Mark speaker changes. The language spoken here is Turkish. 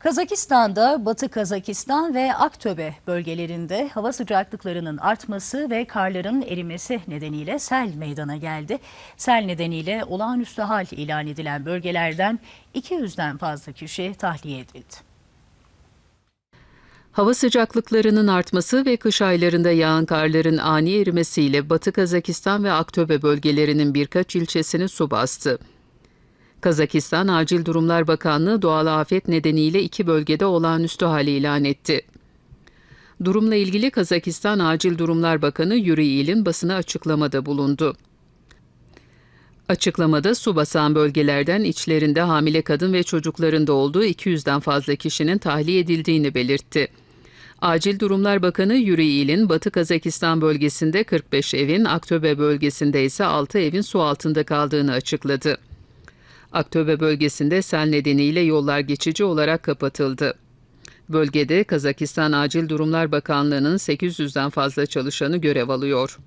Speaker 1: Kazakistan'da Batı Kazakistan ve Aktöbe bölgelerinde hava sıcaklıklarının artması ve karların erimesi nedeniyle sel meydana geldi. Sel nedeniyle olağanüstü hal ilan edilen bölgelerden 200'den fazla kişi tahliye edildi.
Speaker 2: Hava sıcaklıklarının artması ve kış aylarında yağan karların ani erimesiyle Batı Kazakistan ve Aktöbe bölgelerinin birkaç ilçesini su bastı. Kazakistan Acil Durumlar Bakanlığı doğal afet nedeniyle iki bölgede olağanüstü hali ilan etti. Durumla ilgili Kazakistan Acil Durumlar Bakanı Yuri İl'in basına açıklamada bulundu. Açıklamada su basan bölgelerden içlerinde hamile kadın ve çocukların da olduğu 200'den fazla kişinin tahliye edildiğini belirtti. Acil Durumlar Bakanı Yuri İl'in Batı Kazakistan bölgesinde 45 evin, Aktöbe bölgesinde ise 6 evin su altında kaldığını açıkladı. Aktöbe bölgesinde sel nedeniyle yollar geçici olarak kapatıldı. Bölgede Kazakistan Acil Durumlar Bakanlığı'nın 800'den fazla çalışanı görev alıyor.